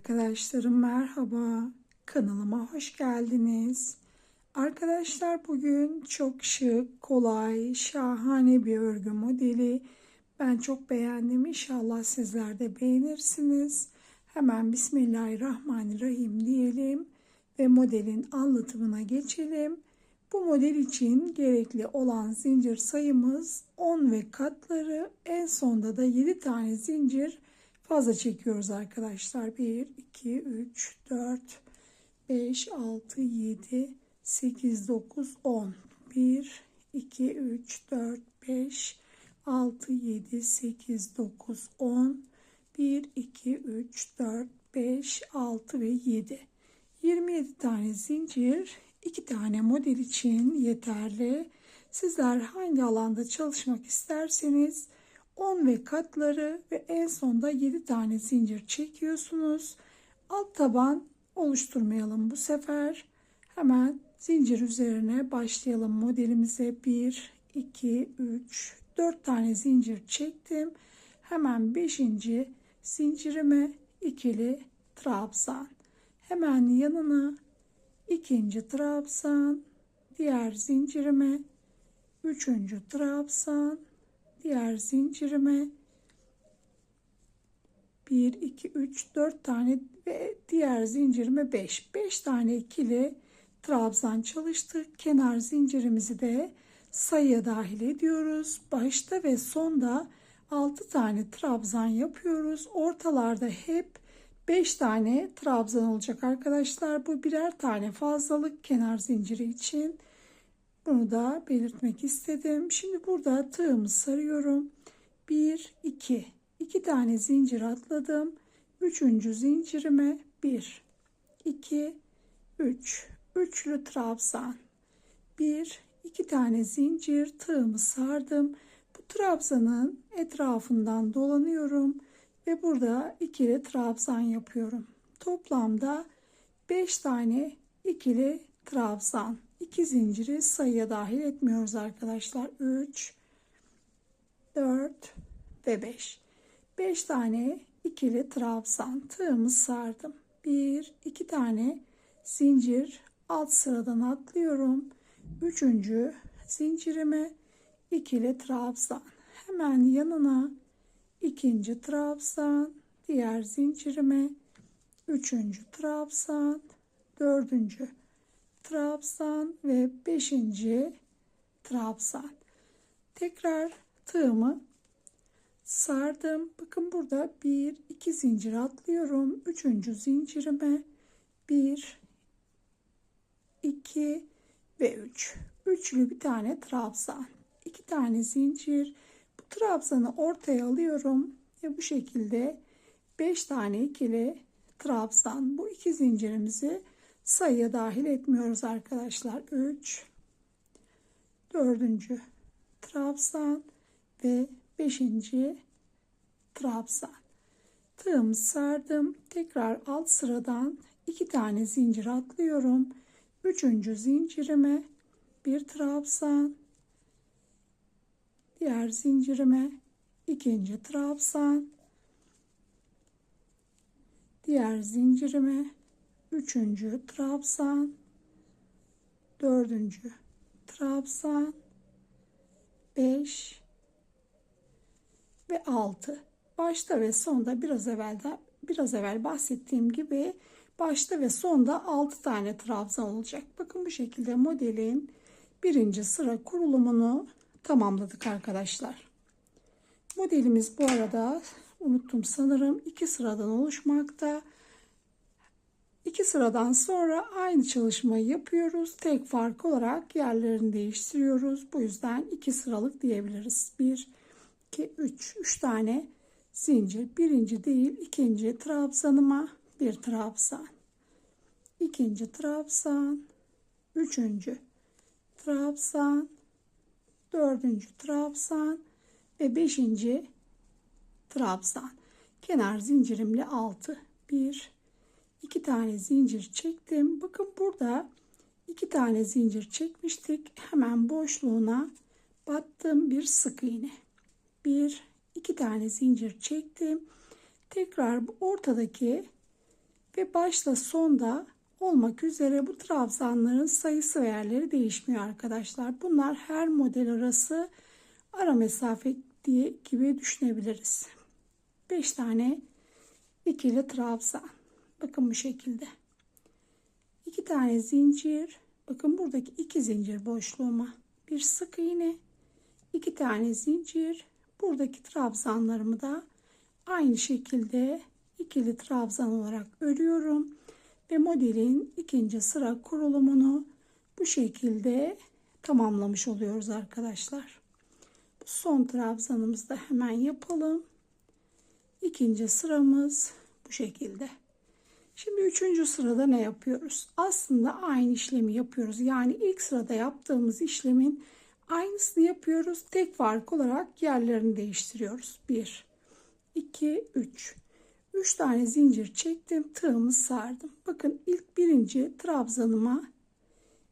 Arkadaşlarım merhaba. Kanalıma hoş geldiniz. Arkadaşlar bugün çok şık, kolay, şahane bir örgü modeli. Ben çok beğendim. İnşallah sizler de beğenirsiniz. Hemen Bismillahirrahmanirrahim diyelim ve modelin anlatımına geçelim. Bu model için gerekli olan zincir sayımız 10 ve katları en sonda da 7 tane zincir fazla çekiyoruz arkadaşlar. 1, 2, 3, 4, 5, 6, 7, 8, 9, 10. 1, 2, 3, 4, 5, 6, 7, 8, 9, 10. 1, 2, 3, 4, 5, 6 ve 7. 27 tane zincir, 2 tane model için yeterli. Sizler hangi alanda çalışmak isterseniz 10 ve katları ve en sonda 7 tane zincir çekiyorsunuz. Alt taban oluşturmayalım bu sefer. Hemen zincir üzerine başlayalım modelimize. 1, 2, 3, 4 tane zincir çektim. Hemen 5. zincirime ikili trabzan. Hemen yanına ikinci trabzan, diğer zincirime üçüncü trabzan, diğer zincirime 1 2 3 4 tane ve diğer zincirime 5 5 tane ikili trabzan çalıştık. Kenar zincirimizi de sayıya dahil ediyoruz. Başta ve sonda 6 tane trabzan yapıyoruz. Ortalarda hep 5 tane trabzan olacak arkadaşlar. Bu birer tane fazlalık kenar zinciri için bunu da belirtmek istedim. Şimdi burada tığımı sarıyorum. 1 2 2 tane zincir atladım. Üçüncü zincirime 1 2 3 üçlü trabzan. 1 2 tane zincir tığımı sardım. Bu trabzanın etrafından dolanıyorum ve burada ikili trabzan yapıyorum. Toplamda 5 tane ikili trabzan. 2 zinciri sayıya dahil etmiyoruz arkadaşlar. 3 4 ve 5. 5 tane ikili trabzan tığımı sardım. 1 2 tane zincir alt sıradan atlıyorum. 3. zincirime ikili trabzan. Hemen yanına ikinci trabzan, diğer zincirime üçüncü trabzan, dördüncü trabzan ve beşinci trabzan. Tekrar tığımı sardım. Bakın burada bir iki zincir atlıyorum. Üçüncü zincirime bir iki ve üç. Üçlü bir tane trabzan. iki tane zincir. Bu trabzanı ortaya alıyorum ve bu şekilde beş tane ikili trabzan. Bu iki zincirimizi sayıya dahil etmiyoruz arkadaşlar. 3 4. trabzan ve 5. trabzan. Tığımı sardım. Tekrar alt sıradan iki tane zincir atlıyorum. Üçüncü zincirime bir trabzan. Diğer zincirime ikinci trabzan. Diğer zincirime üçüncü trabzan, dördüncü trabzan, beş ve altı. Başta ve sonda biraz evvel biraz evvel bahsettiğim gibi başta ve sonda 6 tane trabzan olacak. Bakın bu şekilde modelin birinci sıra kurulumunu tamamladık arkadaşlar. Modelimiz bu arada unuttum sanırım iki sıradan oluşmakta. İki sıradan sonra aynı çalışmayı yapıyoruz. Tek fark olarak yerlerini değiştiriyoruz. Bu yüzden iki sıralık diyebiliriz. 1, 2, 3. 3 tane zincir. Birinci değil ikinci trabzanıma bir trabzan. ikinci trabzan. Üçüncü trabzan. Dördüncü trabzan. Ve beşinci trabzan. Kenar zincirimle 6. 1, iki tane zincir çektim. Bakın burada iki tane zincir çekmiştik. Hemen boşluğuna battım bir sık iğne. Bir, iki tane zincir çektim. Tekrar ortadaki ve başta sonda olmak üzere bu trabzanların sayısı ve yerleri değişmiyor arkadaşlar. Bunlar her model arası ara mesafe diye gibi düşünebiliriz. 5 tane ikili trabzan. Bakın bu şekilde. 2 tane zincir. Bakın buradaki iki zincir boşluğuma bir sık iğne, 2 tane zincir. Buradaki trabzanlarımı da aynı şekilde ikili trabzan olarak örüyorum ve modelin ikinci sıra kurulumunu bu şekilde tamamlamış oluyoruz arkadaşlar. Son trabzanımızı da hemen yapalım. İkinci sıramız bu şekilde. Şimdi üçüncü sırada ne yapıyoruz? Aslında aynı işlemi yapıyoruz. Yani ilk sırada yaptığımız işlemin aynısını yapıyoruz. Tek fark olarak yerlerini değiştiriyoruz. 1, 2, 3. 3 tane zincir çektim. Tığımı sardım. Bakın ilk birinci trabzanıma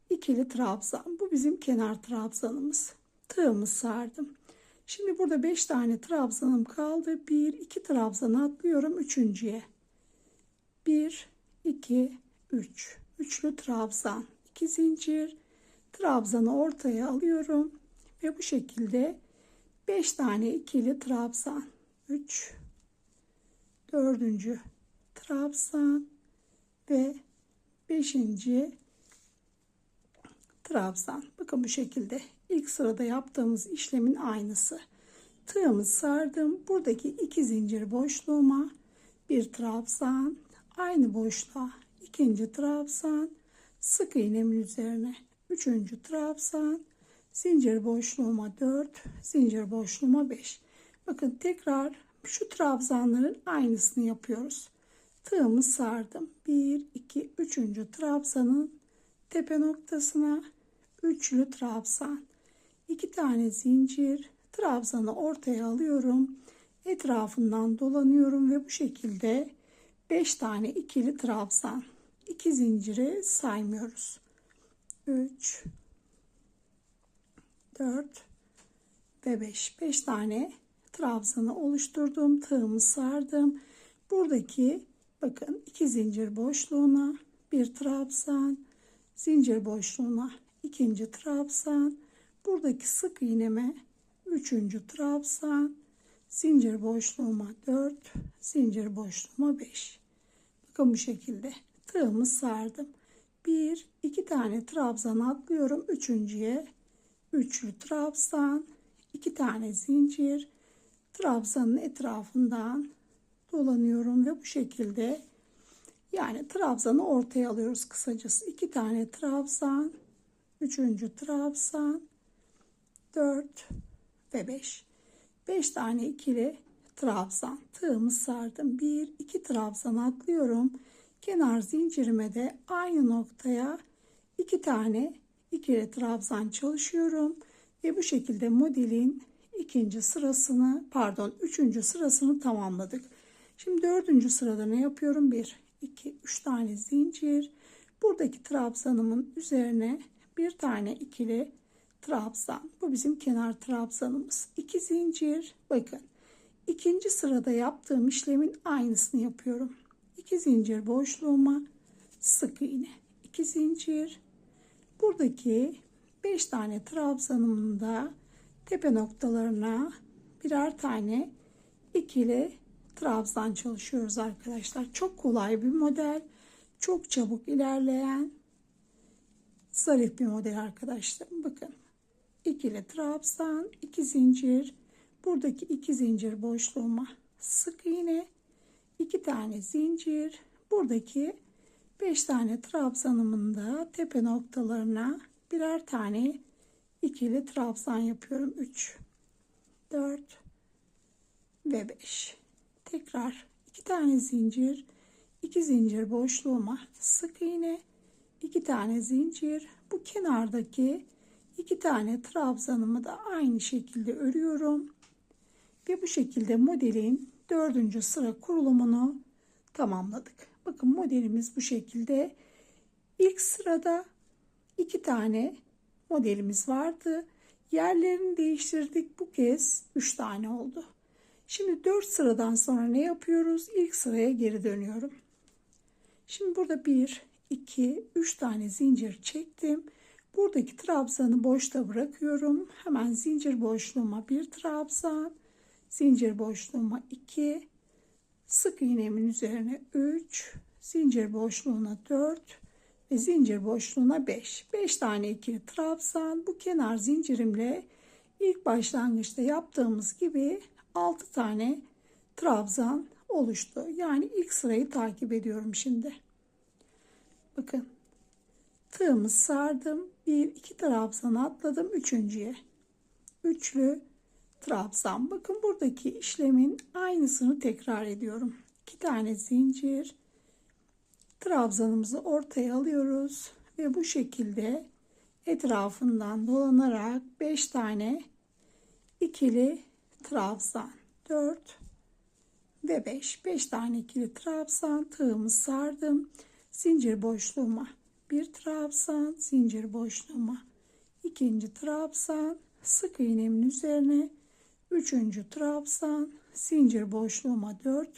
ikili trabzan. Bu bizim kenar trabzanımız. Tığımı sardım. Şimdi burada 5 tane trabzanım kaldı. 1, 2 trabzan atlıyorum. Üçüncüye. 1, 2, 3. Üçlü trabzan. 2 zincir. Trabzanı ortaya alıyorum. Ve bu şekilde 5 tane ikili trabzan. 3, dördüncü trabzan ve beşinci trabzan. Bakın bu şekilde ilk sırada yaptığımız işlemin aynısı. Tığımı sardım. Buradaki iki zincir boşluğuma bir trabzan, aynı boşluğa ikinci trabzan, sık iğnemin üzerine üçüncü trabzan, zincir boşluğuma 4, zincir boşluğuma 5. Bakın tekrar şu trabzanların aynısını yapıyoruz. Tığımı sardım. 1, 2, 3. trabzanın tepe noktasına üçlü trabzan. 2 tane zincir. Trabzanı ortaya alıyorum. Etrafından dolanıyorum ve bu şekilde 5 tane ikili trabzan. 2 zinciri saymıyoruz. 3 4 ve 5. 5 tane trabzanı oluşturdum. Tığımı sardım. Buradaki bakın iki zincir boşluğuna bir trabzan, zincir boşluğuna ikinci trabzan, buradaki sık iğneme üçüncü trabzan, zincir boşluğuma 4, zincir boşluğuma 5. Bakın bu şekilde tığımı sardım. Bir, iki tane trabzan atlıyorum. Üçüncüye üçlü trabzan, iki tane zincir, trabzanın etrafından dolanıyorum ve bu şekilde yani trabzanı ortaya alıyoruz kısacası. iki tane trabzan, üçüncü trabzan, dört ve beş. Beş tane ikili trabzan. Tığımı sardım. Bir, iki trabzan atlıyorum. Kenar zincirime de aynı noktaya iki tane ikili trabzan çalışıyorum. Ve bu şekilde modelin ikinci sırasını pardon üçüncü sırasını tamamladık. Şimdi dördüncü sırada ne yapıyorum? Bir, iki, üç tane zincir. Buradaki trabzanımın üzerine bir tane ikili trabzan. Bu bizim kenar trabzanımız. İki zincir. Bakın ikinci sırada yaptığım işlemin aynısını yapıyorum. İki zincir boşluğuma sık iğne. İki zincir. Buradaki beş tane trabzanımın da tepe noktalarına birer tane ikili trabzan çalışıyoruz arkadaşlar. Çok kolay bir model. Çok çabuk ilerleyen zarif bir model arkadaşlar. Bakın ikili trabzan, iki zincir. Buradaki iki zincir boşluğuma sık iğne, iki tane zincir. Buradaki beş tane trabzanımın da tepe noktalarına birer tane ikili trabzan yapıyorum. 3 4 ve 5 tekrar iki tane zincir iki zincir boşluğuma sık iğne iki tane zincir bu kenardaki iki tane trabzanımı da aynı şekilde örüyorum ve bu şekilde modelin dördüncü sıra kurulumunu tamamladık. Bakın modelimiz bu şekilde. İlk sırada iki tane modelimiz vardı. Yerlerini değiştirdik. Bu kez 3 tane oldu. Şimdi 4 sıradan sonra ne yapıyoruz? İlk sıraya geri dönüyorum. Şimdi burada 1, 2, 3 tane zincir çektim. Buradaki trabzanı boşta bırakıyorum. Hemen zincir boşluğuma bir trabzan, zincir boşluğuma 2, sık iğnemin üzerine 3, zincir boşluğuna 4 ve zincir boşluğuna 5. 5 tane ikili trabzan. Bu kenar zincirimle ilk başlangıçta yaptığımız gibi 6 tane trabzan oluştu. Yani ilk sırayı takip ediyorum şimdi. Bakın tığımı sardım. Bir iki trabzan atladım üçüncüye. Üçlü trabzan. Bakın buradaki işlemin aynısını tekrar ediyorum. İki tane zincir. Trabzanımızı ortaya alıyoruz ve bu şekilde etrafından dolanarak 5 tane ikili trabzan 4 ve 5 5 tane ikili trabzan tığımı sardım zincir boşluğuma bir trabzan zincir boşluğuma. İkinci trabzan sık iğnemin üzerine. Üçüncü trabzan zincir boşluğuma 4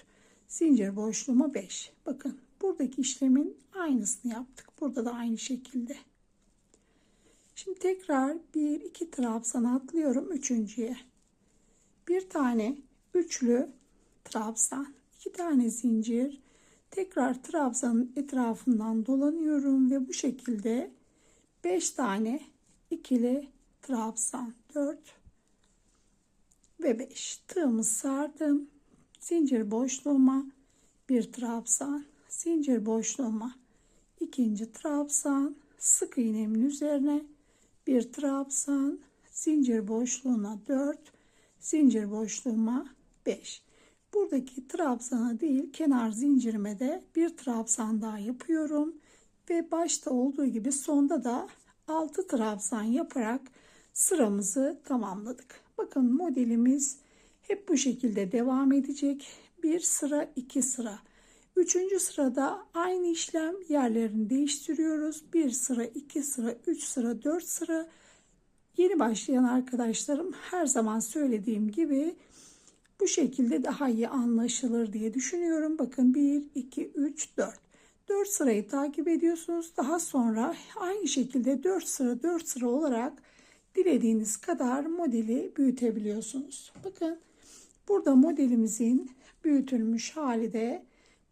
zincir boşluğuma 5 bakın buradaki işlemin aynısını yaptık. Burada da aynı şekilde. Şimdi tekrar bir iki trabzan atlıyorum üçüncüye. Bir tane üçlü trabzan iki tane zincir tekrar trabzanın etrafından dolanıyorum ve bu şekilde 5 tane ikili trabzan 4 ve 5 tığımı sardım. Zincir boşluğuma bir trabzan zincir boşluğuma ikinci trabzan sık iğnemin üzerine bir trabzan zincir boşluğuna 4 zincir boşluğuma 5 buradaki trabzana değil kenar zincirime de bir trabzan daha yapıyorum ve başta olduğu gibi sonda da 6 trabzan yaparak sıramızı tamamladık bakın modelimiz hep bu şekilde devam edecek bir sıra iki sıra Üçüncü sırada aynı işlem yerlerini değiştiriyoruz. Bir sıra, iki sıra, üç sıra, dört sıra. Yeni başlayan arkadaşlarım her zaman söylediğim gibi bu şekilde daha iyi anlaşılır diye düşünüyorum. Bakın 1, 2, 3, 4. 4 sırayı takip ediyorsunuz. Daha sonra aynı şekilde 4 sıra 4 sıra olarak dilediğiniz kadar modeli büyütebiliyorsunuz. Bakın burada modelimizin büyütülmüş hali de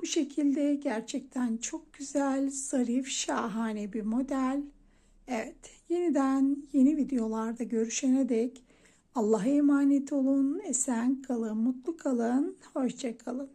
bu şekilde gerçekten çok güzel, zarif, şahane bir model. Evet, yeniden yeni videolarda görüşene dek Allah'a emanet olun, esen kalın, mutlu kalın, hoşça kalın.